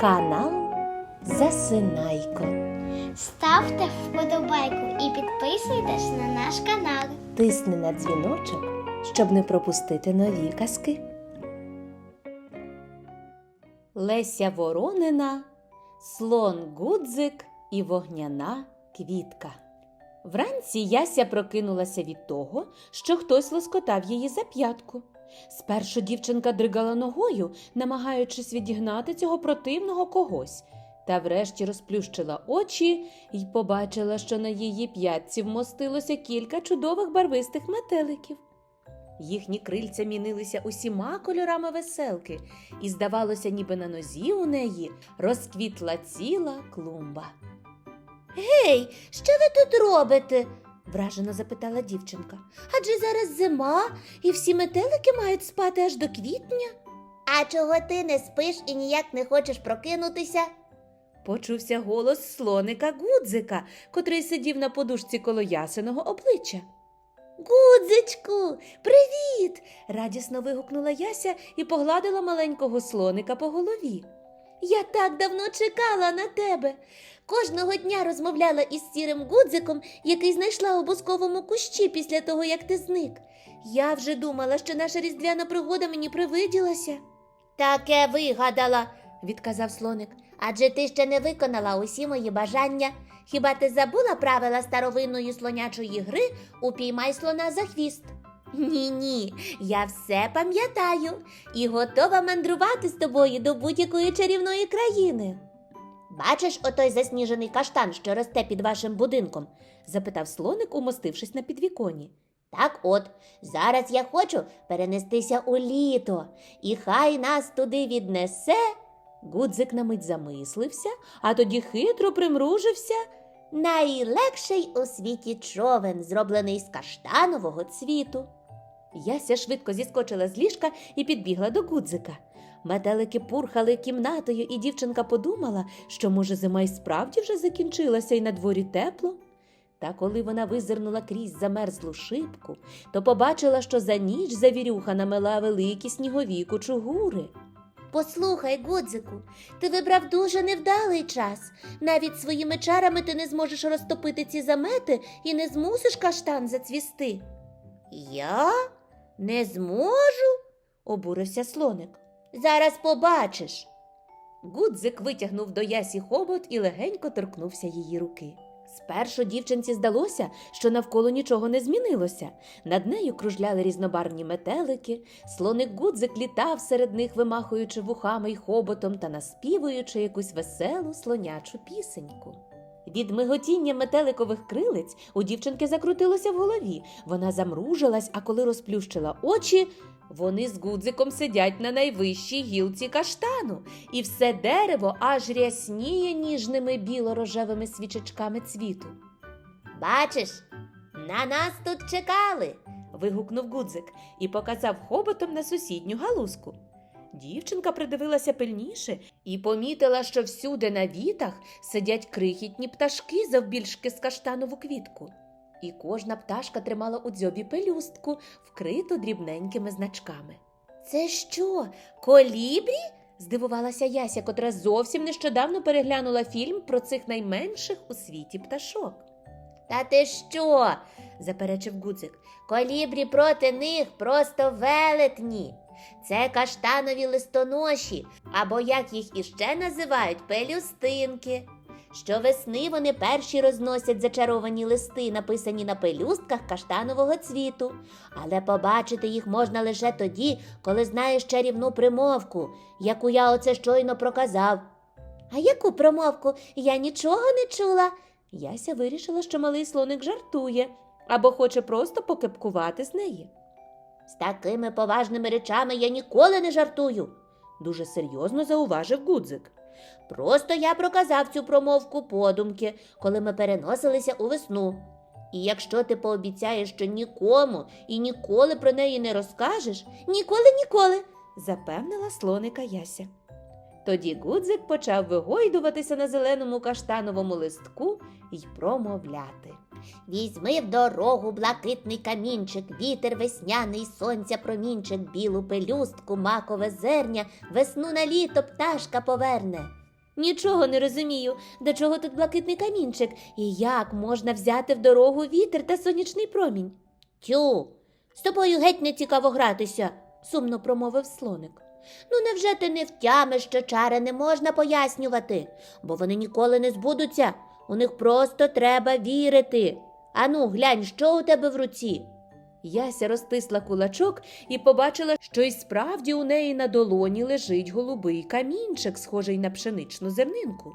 Канал Засинайко. Ставте вподобайку і підписуйтесь на наш канал. Тисни на дзвіночок, щоб не пропустити нові казки. Леся Воронина, Слон Гудзик і вогняна квітка. Вранці Яся прокинулася від того, що хтось лоскотав її за п'ятку. Спершу дівчинка дригала ногою, намагаючись відігнати цього противного когось, та врешті розплющила очі і побачила, що на її п'ятці вмостилося кілька чудових барвистих метеликів. Їхні крильця мінилися усіма кольорами веселки, і здавалося, ніби на нозі у неї розквітла ціла клумба. Гей, що ви тут робите? Вражено запитала дівчинка. Адже зараз зима, і всі метелики мають спати аж до квітня. А чого ти не спиш і ніяк не хочеш прокинутися? Почувся голос слоника Гудзика, котрий сидів на подушці коло ясеного обличчя. Гудзичку, привіт! радісно вигукнула Яся і погладила маленького слоника по голові. Я так давно чекала на тебе. Кожного дня розмовляла із сірим гудзиком, який знайшла у бусковому кущі після того, як ти зник. Я вже думала, що наша різдвяна пригода мені привиділася. Таке вигадала, відказав слоник. адже ти ще не виконала усі мої бажання. Хіба ти забула правила старовинної слонячої гри Упіймай слона за хвіст? Ні, ні, я все пам'ятаю і готова мандрувати з тобою до будь-якої чарівної країни. Бачиш отой засніжений каштан, що росте під вашим будинком? запитав слоник, умостившись на підвіконі. Так от, зараз я хочу перенестися у літо, і хай нас туди віднесе. Гудзик на мить замислився, а тоді хитро примружився. Найлегший у світі човен, зроблений з каштанового цвіту. Яся швидко зіскочила з ліжка і підбігла до Гудзика. Метелики пурхали кімнатою, і дівчинка подумала, що, може, зима й справді вже закінчилася і на дворі тепло. Та коли вона визирнула крізь замерзлу шибку, то побачила, що за ніч завірюха намела великі снігові кучугури. Послухай, Гудзику, ти вибрав дуже невдалий час. Навіть своїми чарами ти не зможеш розтопити ці замети і не змусиш каштан зацвісти. Я не зможу, обурився слоник. Зараз побачиш. Гудзик витягнув до ясі хобот і легенько торкнувся її руки. Спершу дівчинці здалося, що навколо нічого не змінилося. Над нею кружляли різнобарвні метелики, слоник Гудзик літав серед них, вимахуючи вухами й хоботом та наспівуючи якусь веселу слонячу пісеньку. Від миготіння метеликових крилиць у дівчинки закрутилося в голові. Вона замружилась, а коли розплющила очі, вони з гудзиком сидять на найвищій гілці каштану, і все дерево аж рясніє ніжними біло-рожевими свічечками цвіту. Бачиш, на нас тут чекали. вигукнув гудзик і показав хоботом на сусідню галузку. Дівчинка придивилася пильніше і помітила, що всюди на вітах сидять крихітні пташки завбільшки з каштанову квітку. І кожна пташка тримала у дзьобі пелюстку, вкриту дрібненькими значками. Це що, колібрі? здивувалася Яся, котра зовсім нещодавно переглянула фільм про цих найменших у світі пташок. Та ти що? заперечив Гудзик. Колібрі проти них просто велетні. Це каштанові листоноші, або як їх іще називають, пелюстинки. Щовесни вони перші розносять зачаровані листи, написані на пелюстках каштанового цвіту. Але побачити їх можна лише тоді, коли знаєш чарівну примовку, яку я оце щойно проказав. А яку промовку? Я нічого не чула. Яся вирішила, що малий слоник жартує або хоче просто покепкувати з неї. З такими поважними речами я ніколи не жартую. Дуже серйозно зауважив Гудзик. Просто я проказав цю промовку подумки, коли ми переносилися у весну. І якщо ти пообіцяєш, що нікому і ніколи про неї не розкажеш, ніколи, ніколи. запевнила слоника Яся. Тоді Гудзик почав вигойдуватися на зеленому каштановому листку й промовляти. Візьми в дорогу блакитний камінчик, вітер весняний, сонця промінчик, білу пелюстку, макове зерня, весну на літо пташка поверне. Нічого не розумію, до чого тут блакитний камінчик і як можна взяти в дорогу вітер та сонячний промінь. Тю, з тобою геть не цікаво гратися, сумно промовив слоник. Ну, невже ти не втямиш, що чари не можна пояснювати, бо вони ніколи не збудуться. У них просто треба вірити. Ану, глянь, що у тебе в руці. Яся розтисла кулачок і побачила, що й справді у неї на долоні лежить голубий камінчик, схожий на пшеничну зернинку.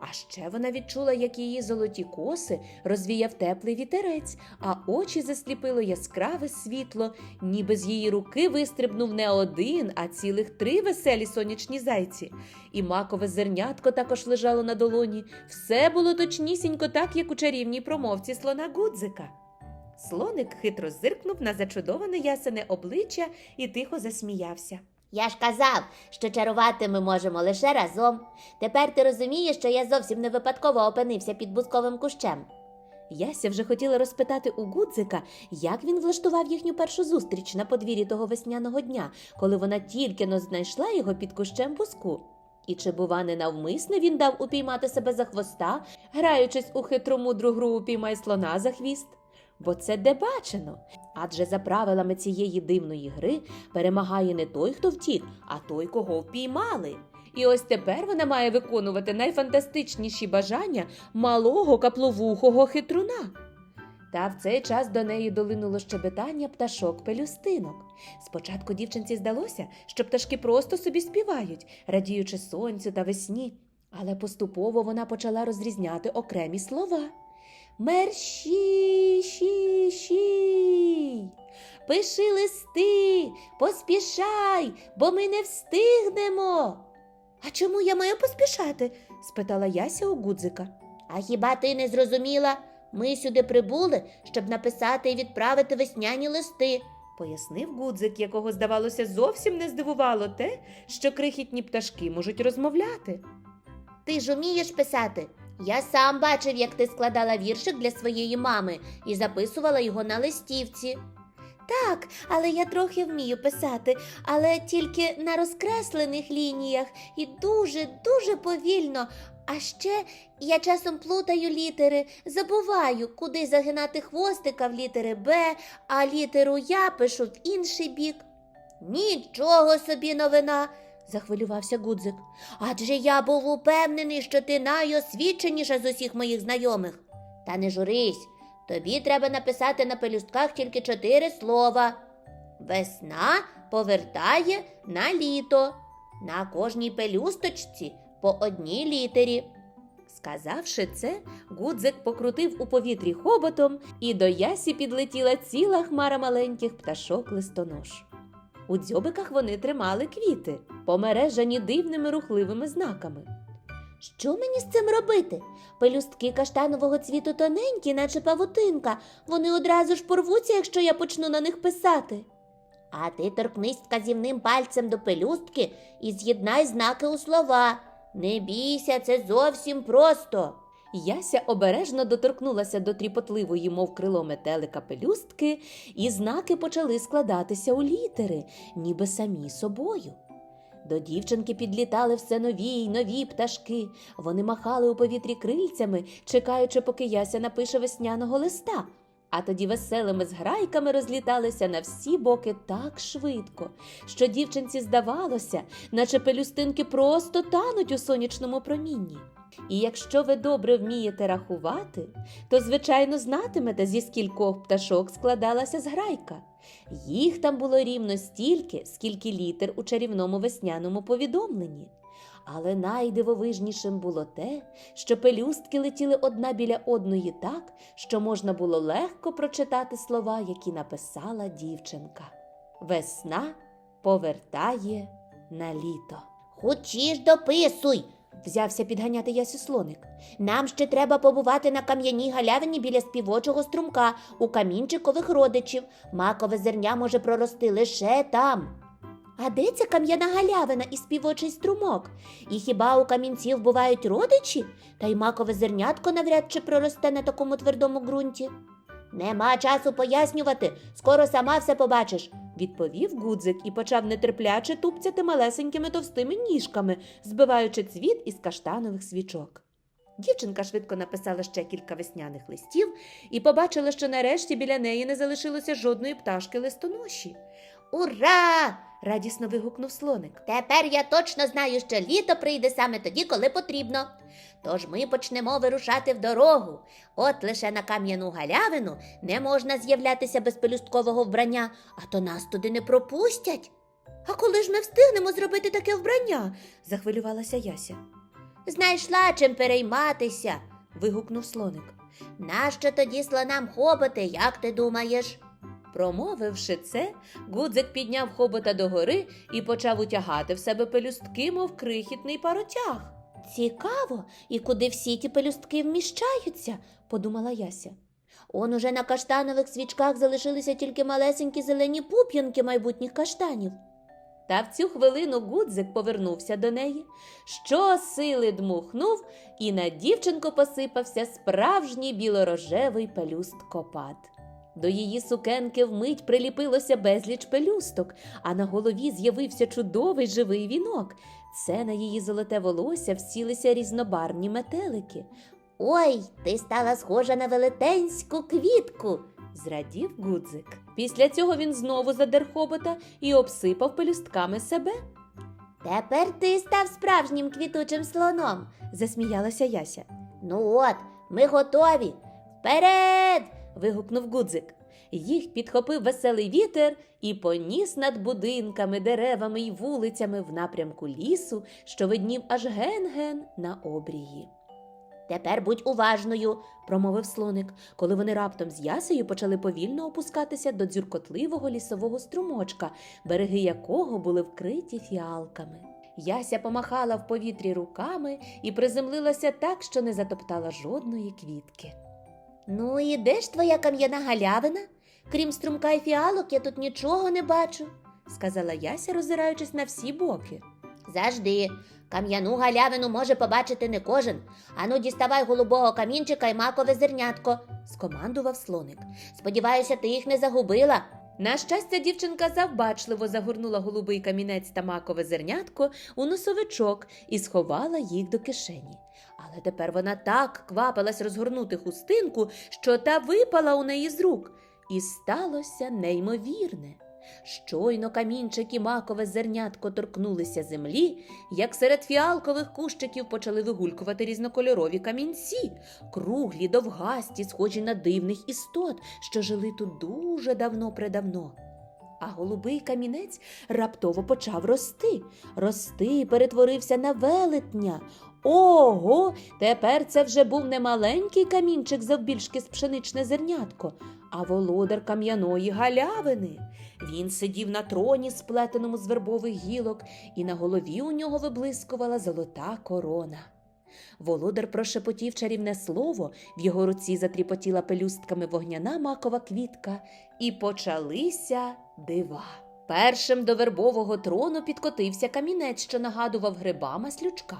А ще вона відчула, як її золоті коси розвіяв теплий вітерець, а очі засліпило яскраве світло, ніби з її руки вистрибнув не один, а цілих три веселі сонячні зайці. І макове зернятко також лежало на долоні. Все було точнісінько так, як у чарівній промовці слона Гудзика. Слоник хитро зиркнув на зачудоване ясене обличчя і тихо засміявся. Я ж казав, що чарувати ми можемо лише разом. Тепер ти розумієш, що я зовсім не випадково опинився під бузковим кущем. Яся вже хотіла розпитати у Гудзика, як він влаштував їхню першу зустріч на подвір'ї того весняного дня, коли вона тільки но знайшла його під кущем буску. І чи, бува, не навмисне він дав упіймати себе за хвоста, граючись у хитру мудру гру упіймай слона за хвіст? Бо це де бачено. Адже за правилами цієї дивної гри перемагає не той, хто втік, а той, кого впіймали. І ось тепер вона має виконувати найфантастичніші бажання малого капловухого хитруна. Та в цей час до неї долинуло щебетання пташок пелюстинок. Спочатку дівчинці здалося, що пташки просто собі співають, радіючи сонцю та весні, але поступово вона почала розрізняти окремі слова. Мерщі, ші, ші. Пиши листи, поспішай, бо ми не встигнемо. А чому я маю поспішати? спитала Яся у Гудзика. А хіба ти не зрозуміла? Ми сюди прибули, щоб написати і відправити весняні листи. Пояснив Гудзик, якого, здавалося, зовсім не здивувало те, що крихітні пташки можуть розмовляти. Ти ж умієш писати? Я сам бачив, як ти складала віршик для своєї мами і записувала його на листівці. Так, але я трохи вмію писати, але тільки на розкреслених лініях і дуже, дуже повільно. А ще я часом плутаю літери, забуваю, куди загинати хвостика в літери Б, а літеру Я пишу в інший бік. Нічого собі новина, захвилювався Гудзик. Адже я був упевнений, що ти найосвіченіша з усіх моїх знайомих. Та не журись, тобі треба написати на пелюстках тільки чотири слова. Весна повертає на літо. На кожній пелюсточці по одній літері. Сказавши це, Гудзик покрутив у повітрі хоботом, і до ясі підлетіла ціла хмара маленьких пташок листонож. У дзьобиках вони тримали квіти, помережані дивними рухливими знаками. Що мені з цим робити? Пелюстки каштанового цвіту тоненькі, наче павутинка. Вони одразу ж порвуться, якщо я почну на них писати. А ти торкнись вказівним пальцем до пелюстки і з'єднай знаки у слова. Не бійся, це зовсім просто. Яся обережно доторкнулася до тріпотливої, мов крило метелика пелюстки, і знаки почали складатися у літери, ніби самі собою. До дівчинки підлітали все нові й нові пташки. Вони махали у повітрі крильцями, чекаючи, поки Яся напише весняного листа. А тоді веселими зграйками розліталися на всі боки так швидко, що дівчинці здавалося, наче пелюстинки просто тануть у сонячному промінні. І якщо ви добре вмієте рахувати, то, звичайно, знатимете, зі скількох пташок складалася зграйка. Їх там було рівно стільки, скільки літер у чарівному весняному повідомленні. Але найдивовижнішим було те, що пелюстки летіли одна біля одної так, що можна було легко прочитати слова, які написала дівчинка. Весна повертає на літо. Хочеш дописуй. Взявся підганяти Ясю слоник. Нам ще треба побувати на кам'яній галявині біля співочого струмка у камінчикових родичів. Макове зерня може прорости лише там. А де ця кам'яна галявина і співочий струмок? І хіба у камінців бувають родичі? Та й макове зернятко навряд чи проросте на такому твердому ґрунті. Нема часу пояснювати, скоро сама все побачиш. відповів гудзик і почав нетерпляче тупцяти малесенькими товстими ніжками, збиваючи цвіт із каштанових свічок. Дівчинка швидко написала ще кілька весняних листів і побачила, що нарешті біля неї не залишилося жодної пташки листоноші. Ура! Радісно вигукнув слоник. Тепер я точно знаю, що літо прийде саме тоді, коли потрібно. Тож ми почнемо вирушати в дорогу. От лише на кам'яну галявину не можна з'являтися без пелюсткового вбрання, а то нас туди не пропустять. А коли ж ми встигнемо зробити таке вбрання? захвилювалася Яся. Знайшла чим перейматися. Вигукнув слоник. Нащо тоді слонам хоботи, як ти думаєш? Промовивши це, Гудзик підняв хобота догори і почав утягати в себе пелюстки, мов крихітний паротяг. Цікаво, і куди всі ті пелюстки вміщаються, подумала Яся. Он уже на каштанових свічках залишилися тільки малесенькі зелені пуп'янки майбутніх каштанів. Та в цю хвилину Гудзик повернувся до неї, щосили дмухнув, і на дівчинку посипався справжній білорожевий пелюсткопад. До її сукенки вмить приліпилося безліч пелюсток, а на голові з'явився чудовий живий вінок. Це на її золоте волосся всілися різнобарвні метелики. Ой, ти стала схожа на велетенську квітку. Зрадів Гудзик. Після цього він знову задер хобота і обсипав пелюстками себе. Тепер ти став справжнім квітучим слоном. Засміялася Яся. Ну от, ми готові. Вперед! Вигукнув Гудзик. Їх підхопив веселий вітер і поніс над будинками, деревами й вулицями в напрямку лісу, що виднів аж ген-ген на обрії. Тепер будь уважною. Промовив слоник, коли вони раптом з ясею почали повільно опускатися до дзюркотливого лісового струмочка, береги якого були вкриті фіалками. Яся помахала в повітрі руками і приземлилася так, що не затоптала жодної квітки. Ну і де ж твоя кам'яна галявина? Крім струмка і фіалок, я тут нічого не бачу. сказала Яся, роззираючись на всі боки. Завжди. Кам'яну галявину може побачити не кожен. Ану, діставай голубого камінчика і макове зернятко. скомандував слоник. Сподіваюся, ти їх не загубила. На щастя, дівчинка завбачливо загорнула голубий камінець та макове зернятко у носовичок і сховала їх до кишені. Але тепер вона так квапилась розгорнути хустинку, що та випала у неї з рук. І сталося неймовірне. Щойно камінчик і макове зернятко торкнулися землі, як серед фіалкових кущиків почали вигулькувати різнокольорові камінці, круглі, довгасті, схожі на дивних істот, що жили тут дуже давно-предавно. А голубий камінець раптово почав рости. Рости перетворився на велетня. Ого, тепер це вже був не маленький камінчик завбільшки з пшеничне зернятко, а володар кам'яної галявини. Він сидів на троні, сплетеному з вербових гілок, і на голові у нього виблискувала золота корона. Володар прошепотів чарівне слово, в його руці затріпотіла пелюстками вогняна макова квітка, і почалися дива. Першим до вербового трону підкотився камінець, що нагадував гриба маслючка.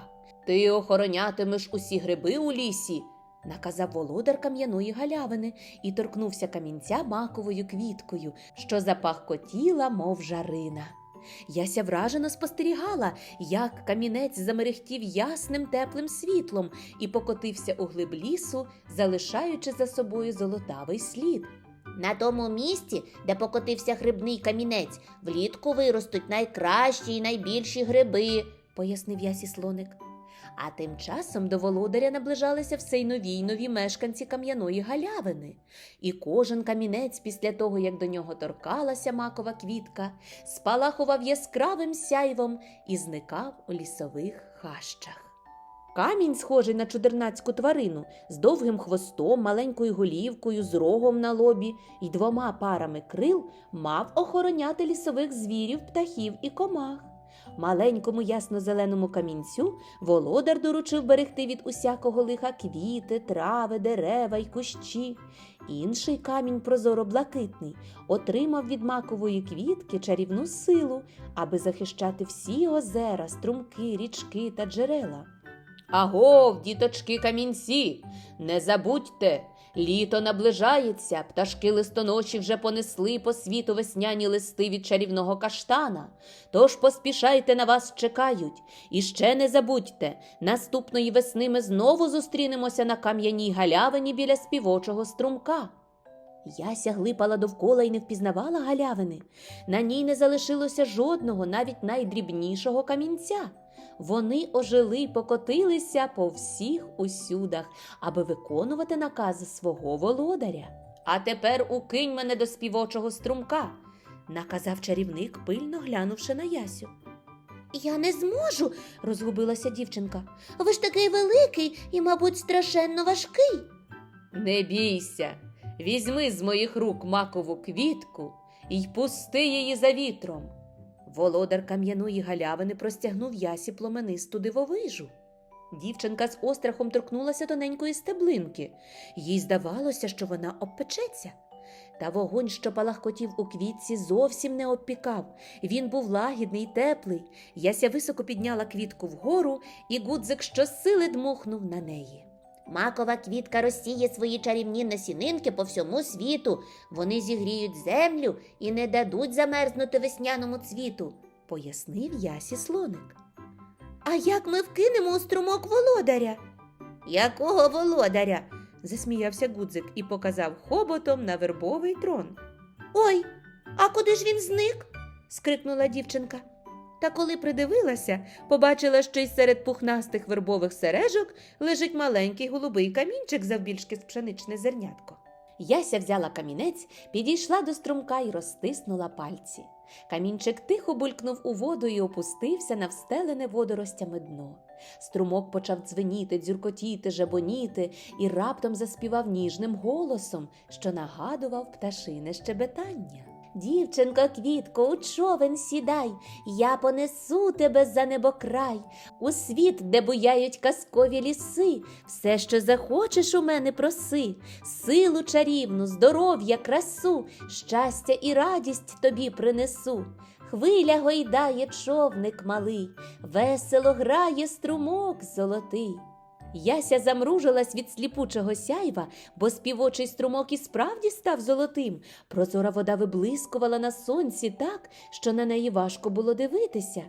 Ти охоронятимеш усі гриби у лісі, наказав володар кам'яної галявини і торкнувся камінця маковою квіткою, що запахкотіла, мов жарина. Яся вражено спостерігала, як камінець замерехтів ясним теплим світлом і покотився у глиб лісу, залишаючи за собою золотавий слід. На тому місці, де покотився грибний камінець, влітку виростуть найкращі і найбільші гриби. пояснив ясі слоник. А тим часом до володаря наближалися все й нові й нові мешканці кам'яної галявини, і кожен камінець, після того, як до нього торкалася макова квітка, спалахував яскравим сяйвом і зникав у лісових хащах. Камінь, схожий на чудернацьку тварину, з довгим хвостом, маленькою голівкою, з рогом на лобі і двома парами крил, мав охороняти лісових звірів, птахів і комах. Маленькому ясно-зеленому камінцю володар доручив берегти від усякого лиха квіти, трави, дерева й кущі. Інший камінь прозоро-блакитний отримав від макової квітки чарівну силу, аби захищати всі озера, струмки, річки та джерела. Агов, діточки камінці, не забудьте, літо наближається, пташки листоноші вже понесли по світу весняні листи від чарівного каштана. Тож поспішайте на вас чекають. І ще не забудьте, наступної весни ми знову зустрінемося на кам'яній галявині біля співочого струмка. Яся глипала довкола і не впізнавала галявини. На ній не залишилося жодного, навіть найдрібнішого камінця. Вони ожили й покотилися по всіх усюдах, аби виконувати накази свого володаря. А тепер укинь мене до співочого струмка, наказав чарівник, пильно глянувши на Ясю. Я не зможу, розгубилася дівчинка. Ви ж такий великий і, мабуть, страшенно важкий. Не бійся, візьми з моїх рук макову квітку і пусти її за вітром. Володар кам'яної галявини простягнув ясі пломенисту дивовижу. Дівчинка з острахом торкнулася тоненької стеблинки. Їй здавалося, що вона обпечеться. Та вогонь, що палахкотів у квітці, зовсім не обпікав. Він був лагідний теплий. Яся високо підняла квітку вгору, і гудзик щосили дмухнув на неї. Макова квітка розсіє свої чарівні насінинки по всьому світу. Вони зігріють землю і не дадуть замерзнути весняному цвіту. пояснив Ясі слоник. А як ми вкинемо у струмок володаря? Якого володаря? засміявся Гудзик і показав хоботом на вербовий трон. Ой, а куди ж він зник? скрикнула дівчинка. Та коли придивилася, побачила, що й серед пухнастих вербових сережок лежить маленький голубий камінчик завбільшки з пшеничне зернятко. Яся взяла камінець, підійшла до струмка і розтиснула пальці. Камінчик тихо булькнув у воду і опустився на встелене водоростями дно. Струмок почав дзвеніти, дзюркотіти, жебоніти і раптом заспівав ніжним голосом, що нагадував пташине щебетання. Дівчинко, квітко, у човен сідай, я понесу тебе за небокрай, у світ, де буяють казкові ліси, все, що захочеш у мене проси, силу чарівну, здоров'я, красу, щастя і радість тобі принесу. Хвиля гойдає човник малий, весело грає струмок золотий. Яся замружилась від сліпучого сяйва, бо співочий струмок і справді став золотим. Прозора вода виблискувала на сонці так, що на неї важко було дивитися.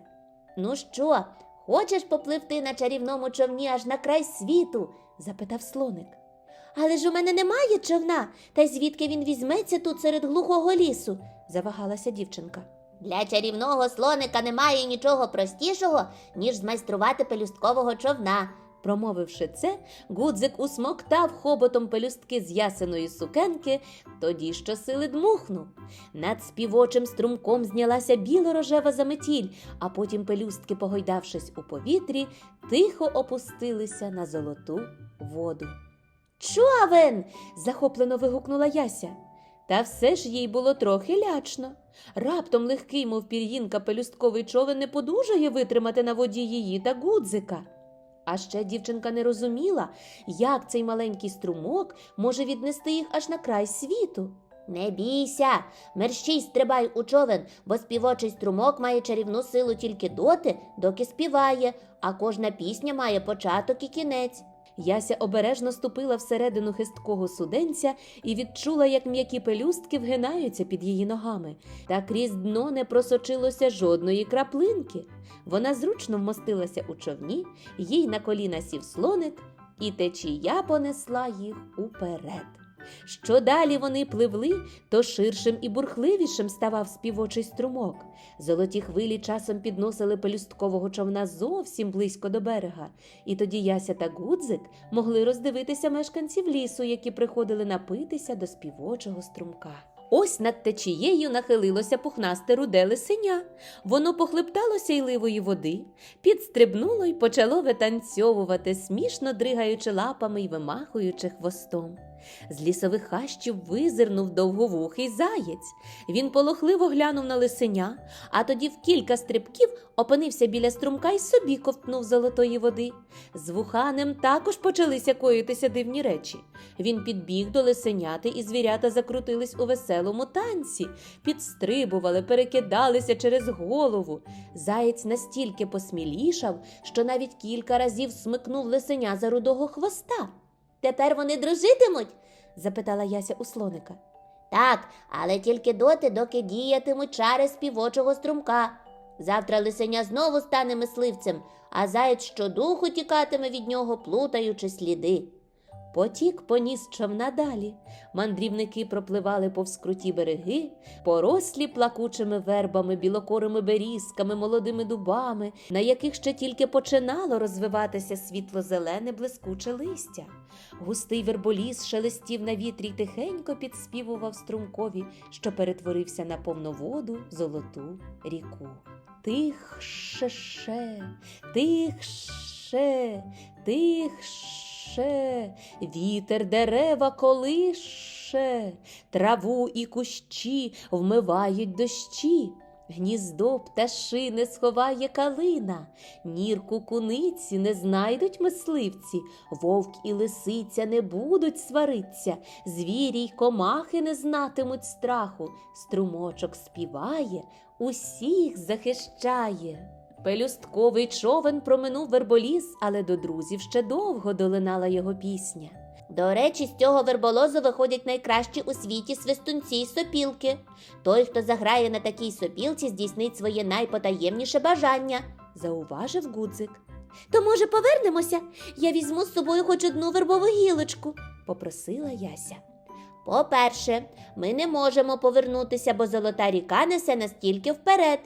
Ну що, хочеш попливти на чарівному човні аж на край світу? запитав слоник. Але ж у мене немає човна, та звідки він візьметься тут серед глухого лісу? завагалася дівчинка. Для чарівного слоника немає нічого простішого, ніж змайструвати пелюсткового човна. Промовивши це, Гудзик усмоктав хоботом пелюстки з ясеної сукенки, тоді щосили дмухнув. Над співочим струмком знялася біло-рожева заметіль, а потім пелюстки, погойдавшись у повітрі, тихо опустилися на золоту воду. Човен! захоплено вигукнула Яся. Та все ж їй було трохи лячно. Раптом легкий, мов пір'їнка, пелюстковий човен не подужає витримати на воді її та гудзика. А ще дівчинка не розуміла, як цей маленький струмок може віднести їх аж на край світу. Не бійся, мерщій стрибай у човен, бо співочий струмок має чарівну силу тільки доти, доки співає, а кожна пісня має початок і кінець. Яся обережно ступила всередину хисткого суденця і відчула, як м'які пелюстки вгинаються під її ногами, та крізь дно не просочилося жодної краплинки. Вона зручно вмостилася у човні, їй на коліна сів слоник, і течія понесла їх уперед. Що далі вони пливли, то ширшим і бурхливішим ставав співочий струмок. Золоті хвилі часом підносили пелюсткового човна зовсім близько до берега, і тоді Яся та Гудзик могли роздивитися мешканців лісу, які приходили напитися до співочого струмка. Ось над течією нахилилося пухнасте руде лисеня. Воно похлептало сяйливої води, підстрибнуло й почало витанцьовувати, смішно дригаючи лапами й вимахуючи хвостом. З лісових хащів визирнув довговухий заєць. Він полохливо глянув на лисеня, а тоді в кілька стрибків опинився біля струмка і собі ковтнув золотої води. З вуханем також почалися коїтися дивні речі. Він підбіг до лисеняти, і звірята закрутились у веселому танці, підстрибували, перекидалися через голову. Заєць настільки посмілішав, що навіть кілька разів смикнув лисеня за рудого хвоста. Тепер вони дружитимуть? запитала Яся у слоника. Так, але тільки доти, доки діятимуть чари співочого струмка. Завтра лисеня знову стане мисливцем, а заяць щодуху тікатиме від нього, плутаючи сліди. Потік поніс човна далі. Мандрівники пропливали повз круті береги, порослі плакучими вербами, білокорими берізками, молодими дубами, на яких ще тільки починало розвиватися світло-зелене блискуче листя. Густий верболіс шелестів на вітрі й тихенько підспівував струмкові, що перетворився на повноводу золоту ріку. Тихше, тихше, тихше, вітер дерева колише, траву і кущі вмивають дощі. Гніздо пташи не сховає калина, нірку куниці не знайдуть мисливці, вовк і лисиця не будуть свариться, звірі й комахи не знатимуть страху, струмочок співає, усіх захищає. Пелюстковий човен проминув верболіс, але до друзів ще довго долинала його пісня. До речі, з цього верболозу виходять найкращі у світі свистунці й сопілки. Той, хто заграє на такій сопілці, здійснить своє найпотаємніше бажання. Зауважив гудзик, То, може, повернемося? Я візьму з собою хоч одну вербову гілочку. попросила Яся. По-перше, ми не можемо повернутися, бо золота ріка несе нас тільки вперед.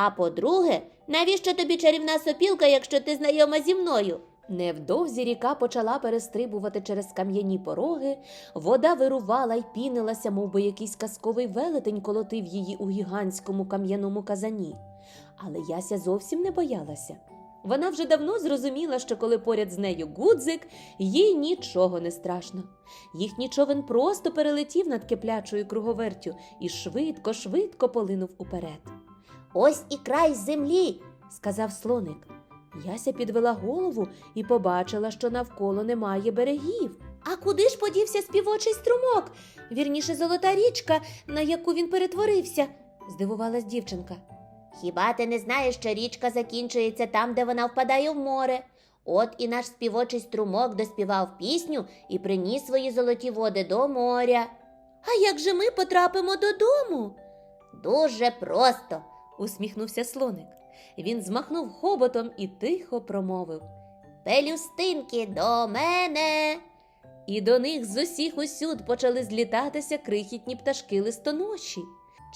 А по-друге, навіщо тобі чарівна сопілка, якщо ти знайома зі мною? Невдовзі ріка почала перестрибувати через кам'яні пороги, вода вирувала й пінилася, мов би якийсь казковий велетень колотив її у гігантському кам'яному казані. Але Яся зовсім не боялася. Вона вже давно зрозуміла, що коли поряд з нею гудзик, їй нічого не страшно. Їхній човен просто перелетів над киплячою круговертю і швидко, швидко полинув уперед. Ось і край землі. сказав слоник. Яся підвела голову і побачила, що навколо немає берегів. А куди ж подівся співочий струмок? Вірніше, золота річка, на яку він перетворився, здивувалась дівчинка. Хіба ти не знаєш, що річка закінчується там, де вона впадає в море? От і наш співочий струмок доспівав пісню і приніс свої золоті води до моря. А як же ми потрапимо додому? Дуже просто. Усміхнувся слоник. Він змахнув хоботом і тихо промовив. Пелюстинки до мене. І до них з усіх усюд почали злітатися крихітні пташки листоноші,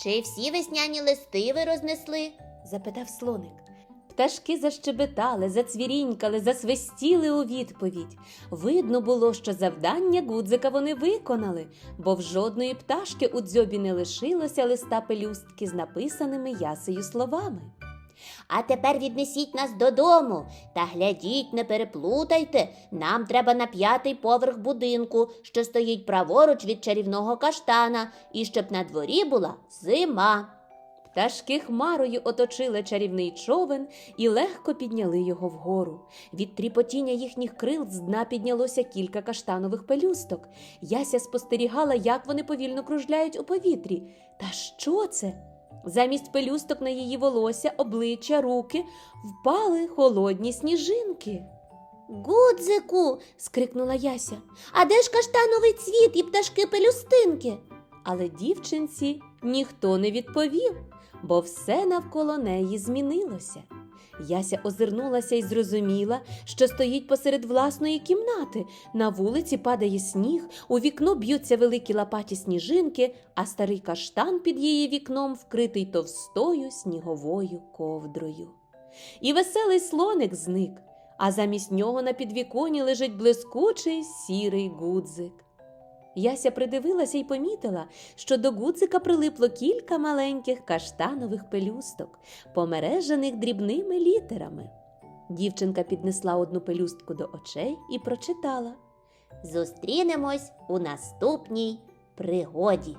Чи всі весняні листи ви рознесли? запитав слоник. Пташки защебетали, зацвірінькали, засвистіли у відповідь. Видно було, що завдання гудзика вони виконали, бо в жодної пташки у дзьобі не лишилося листа пелюстки з написаними ясею словами. А тепер віднесіть нас додому та глядіть, не переплутайте. Нам треба на п'ятий поверх будинку, що стоїть праворуч від чарівного каштана, і щоб на дворі була зима. Пташки хмарою оточили чарівний човен і легко підняли його вгору. Від тріпотіння їхніх крил з дна піднялося кілька каштанових пелюсток. Яся спостерігала, як вони повільно кружляють у повітрі. Та що це? Замість пелюсток на її волосся, обличчя, руки впали холодні сніжинки. Гудзику. скрикнула Яся. А де ж каштановий цвіт і пташки пелюстинки? Але дівчинці ніхто не відповів, бо все навколо неї змінилося. Яся озирнулася і зрозуміла, що стоїть посеред власної кімнати. На вулиці падає сніг, у вікно б'ються великі лапаті сніжинки, а старий каштан під її вікном вкритий товстою сніговою ковдрою. І веселий слоник зник, а замість нього на підвіконі лежить блискучий сірий гудзик. Яся придивилася й помітила, що до гудзика прилипло кілька маленьких каштанових пелюсток, помережених дрібними літерами. Дівчинка піднесла одну пелюстку до очей і прочитала Зустрінемось у наступній пригоді.